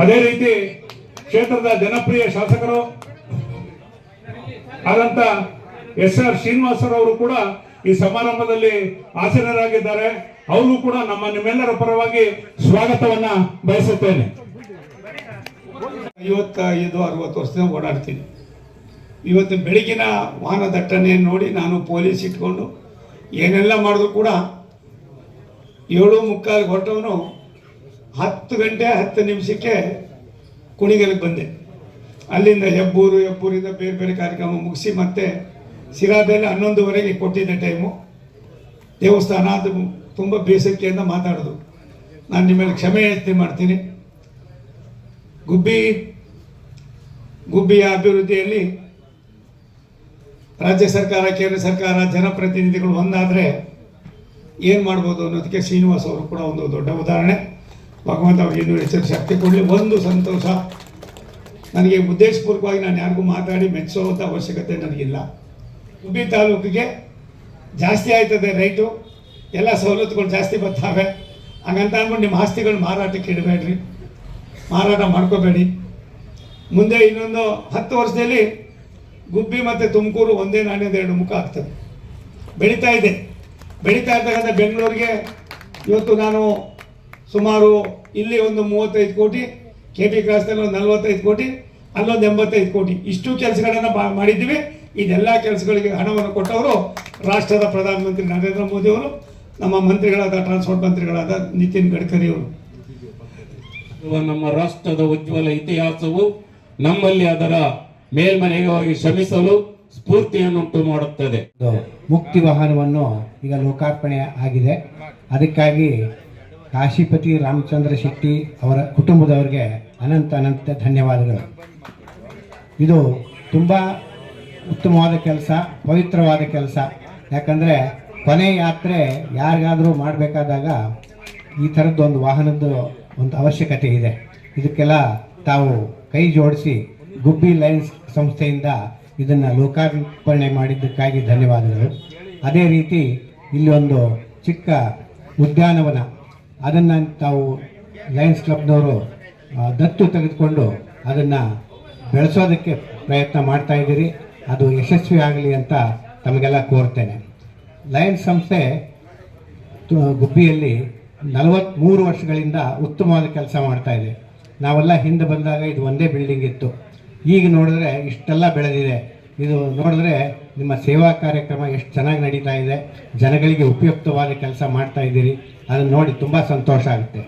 ಅದೇ ರೀತಿ ಕ್ಷೇತ್ರದ ಜನಪ್ರಿಯ ಶಾಸಕರು ಆದಂತ ಎಸ್ ಆರ್ ಶ್ರೀನಿವಾಸರವರು ಕೂಡ ಈ ಸಮಾರಂಭದಲ್ಲಿ ಆಸೀನರಾಗಿದ್ದಾರೆ. ಅವರು ಕೂಡ ನಮ್ಮ ನಿಮ್ಮೆಲ್ಲರ ಪರವಾಗಿ ಸ್ವಾಗತವನ್ನ ಬಯಸುತ್ತೇನೆ. ಐವತ್ತೈದು, ಅರವತ್ತು ವರ್ಷದಿಂದ ಓಡಾಡ್ತೀನಿ. ಇವತ್ತು ಬೆಳಗಿನ ವಾಹನ ದಟ್ಟಣೆಯನ್ನು ನೋಡಿ ನಾನು ಪೊಲೀಸ್ ಇಟ್ಕೊಂಡು ಏನೆಲ್ಲ ಮಾಡಿದ್ರು ಕೂಡ ಏಳು ಮುಕ್ಕಾಲು ಹೊರಟವನು ಹತ್ತು ಗಂಟೆ ಹತ್ತು ನಿಮಿಷಕ್ಕೆ ಕುಣಿಗಲಿಗೆ ಬಂದೆ. ಅಲ್ಲಿಂದ ಹೆಬ್ಬೂರು, ಹೆಬ್ಬೂರಿಂದ ಬೇರೆ ಬೇರೆ ಕಾರ್ಯಕ್ರಮ ಮುಗಿಸಿ ಮತ್ತೆ ಸಿರಾದಲ್ಲಿ ಹನ್ನೊಂದುವರೆಗೆ ಕೊಟ್ಟಿದ್ದೆ ಟೈಮು ದೇವಸ್ಥಾನ ಅದು ತುಂಬ ಬೇಸರಿಕೆಯಿಂದ ಮಾತಾಡೋದು. ನಾನು ನಿಮ್ಮಲ್ಲಿ ಕ್ಷಮೆ ಯಾಚನೆ ಮಾಡ್ತೀನಿ. ಗುಬ್ಬಿ, ಗುಬ್ಬಿಯ ಅಭಿವೃದ್ಧಿಯಲ್ಲಿ ರಾಜ್ಯ ಸರ್ಕಾರ, ಕೇಂದ್ರ ಸರ್ಕಾರ, ಜನಪ್ರತಿನಿಧಿಗಳು ಒಂದಾದರೆ ಏನು ಮಾಡ್ಬೋದು ಅನ್ನೋದಕ್ಕೆ ಶ್ರೀನಿವಾಸ್ ಅವರು ಕೂಡ ಒಂದು ದೊಡ್ಡ ಉದಾಹರಣೆ. ಭಗವಂತ ಅವ್ರಿಗೆ ಇನ್ನೂ ಶಕ್ತಿ ಕೊಡಲಿ, ಒಂದು ಸಂತೋಷ. ನನಗೆ ಉದ್ದೇಶಪೂರ್ವಕವಾಗಿ ನಾನು ಯಾರಿಗೂ ಮಾತಾಡಿ ಮೆಚ್ಚುವಂಥ ಅವಶ್ಯಕತೆ ನನಗಿಲ್ಲ. ಗುಬ್ಬಿ ತಾಲೂಕಿಗೆ ಜಾಸ್ತಿ ಆಯ್ತದೆ ರೈಟು. ಎಲ್ಲ ಸವಲತ್ತುಗಳು ಜಾಸ್ತಿ ಬರ್ತಾವೆ. ಹಾಗಂತ ಅಂದ್ಬಿಟ್ಟು ನಿಮ್ಮ ಆಸ್ತಿಗಳು ಮಾರಾಟಕ್ಕೆ ಇಡಬೇಡ್ರಿ. ಮಾರಾಟ ಮಾಡ್ಕೋಬೇಡಿ. ಮುಂದೆ ಇನ್ನೊಂದು ಹತ್ತು ವರ್ಷದಲ್ಲಿ ಗುಬ್ಬಿ ಮತ್ತು ತುಮಕೂರು ಒಂದೇ ನಾಣ್ಯದ ಎರಡು ಮುಖ ಆಗ್ತದೆ. ಬೆಳೀತಾ ಇದೆ. ಬೆಳೀತಾ ಇರ್ತಕ್ಕಂಥ ಬೆಂಗಳೂರಿಗೆ ಇವತ್ತು ನಾನು ಸುಮಾರು ಇಲ್ಲಿ ಒಂದು ಮೂವತ್ತೈದು ಕೋಟಿ ಕೆ ಪಿ ಕ್ರಾಸ್ನಲ್ಲಿ ಒಂದು ನಲ್ವತ್ತೈದು ಕೋಟಿ ಅಲ್ಲೊಂದು ಎಂಬತ್ತೈದು ಕೋಟಿ. ಇಷ್ಟು ಕೆಲಸಗಳನ್ನು ಮಾಡಿದ್ದೀವಿ. ಇದೆಲ್ಲ ಕೆಲಸಗಳಿಗೆ ಹಣವನ್ನು ಕೊಟ್ಟವರು ರಾಷ್ಟ್ರದ ಪ್ರಧಾನಮಂತ್ರಿ ನರೇಂದ್ರ ಮೋದಿಯವರು ನಮ್ಮ ಮಂತ್ರಿಗಳಾದ ಟ್ರಾನ್ಸ್ಪೋರ್ಟ್ ಮಂತ್ರಿಗಳಾದ ನಿತಿನ್ ಗಡ್ಕರಿ ಅವರು. ನಮ್ಮ ರಾಷ್ಟ್ರದ ಉಜ್ವಲ ಇತಿಹಾಸವು ನಮ್ಮಲ್ಲಿ ಅದರ ಮೇಲ್ಮನೆಗಾಗಿ ಶ್ರಮಿಸಲು ಸ್ಫೂರ್ತಿಯನ್ನುಂಟು ಮಾಡುತ್ತದೆ. ಮುಕ್ತಿ ವಾಹನವನ್ನು ಈಗ ಲೋಕಾರ್ಪಣೆ ಆಗಿದೆ. ಅದಕ್ಕಾಗಿ ಕಾಶಿಪತಿ ರಾಮಚಂದ್ರ ಶೆಟ್ಟಿ ಅವರ ಕುಟುಂಬದವರಿಗೆ ಅನಂತ ಅನಂತ ಧನ್ಯವಾದಗಳು. ಇದು ತುಂಬ ಉತ್ತಮವಾದ ಕೆಲಸ, ಪವಿತ್ರವಾದ ಕೆಲಸ. ಯಾಕಂದರೆ ಕೊನೆ ಯಾತ್ರೆ ಯಾರಿಗಾದರೂ ಮಾಡಬೇಕಾದಾಗ ಈ ಥರದ್ದು ಒಂದು ವಾಹನದ ಒಂದು ಅವಶ್ಯಕತೆ ಇದೆ. ಇದಕ್ಕೆಲ್ಲ ತಾವು ಕೈ ಜೋಡಿಸಿ ಗುಬ್ಬಿ ಲೈನ್ಸ್ ಸಂಸ್ಥೆಯಿಂದ ಇದನ್ನು ಲೋಕಾರ್ಪಣೆ ಮಾಡಿದ್ದಕ್ಕಾಗಿ ಧನ್ಯವಾದಗಳು. ಅದೇ ರೀತಿ ಇಲ್ಲಿ ಒಂದು ಚಿಕ್ಕ ಉದ್ಯಾನವನ ಅದನ್ನು ತಾವು ಲಯನ್ಸ್ ಕ್ಲಬ್ನವರು ದತ್ತು ತೆಗೆದುಕೊಂಡು ಅದನ್ನು ಬೆಳೆಸೋದಕ್ಕೆ ಪ್ರಯತ್ನ ಮಾಡ್ತಾ ಇದ್ದೀರಿ. ಅದು ಯಶಸ್ವಿ ಆಗಲಿ ಅಂತ ತಮಗೆಲ್ಲ ಕೋರ್ತೇನೆ. ಲಯನ್ಸ್ ಸಂಸ್ಥೆ ಗುಬ್ಬಿಯಲ್ಲಿ ನಲವತ್ತ್ಮೂರು ವರ್ಷಗಳಿಂದ ಉತ್ತಮವಾದ ಕೆಲಸ ಮಾಡ್ತಾ ಇದೆ. ನಾವೆಲ್ಲ ಹಿಂದೆ ಬಂದಾಗ ಇದು ಒಂದೇ ಬಿಲ್ಡಿಂಗ್ ಇತ್ತು. ಈಗ ನೋಡಿದ್ರೆ ಇಷ್ಟೆಲ್ಲ ಬೆಳೆದಿದೆ. ಇದು ನೋಡಿದ್ರೆ ನಿಮ್ಮ ಸೇವಾ ಕಾರ್ಯಕ್ರಮ ಎಷ್ಟು ಚೆನ್ನಾಗಿ ನಡೀತಾ ಇದೆ. ಜನಗಳಿಗೆ ಉಪಯುಕ್ತವಾದ ಕೆಲಸ ಮಾಡ್ತಾ ಇದ್ದೀರಿ. ಅದನ್ನು ನೋಡಿ ತುಂಬ ಸಂತೋಷ ಆಗುತ್ತೆ.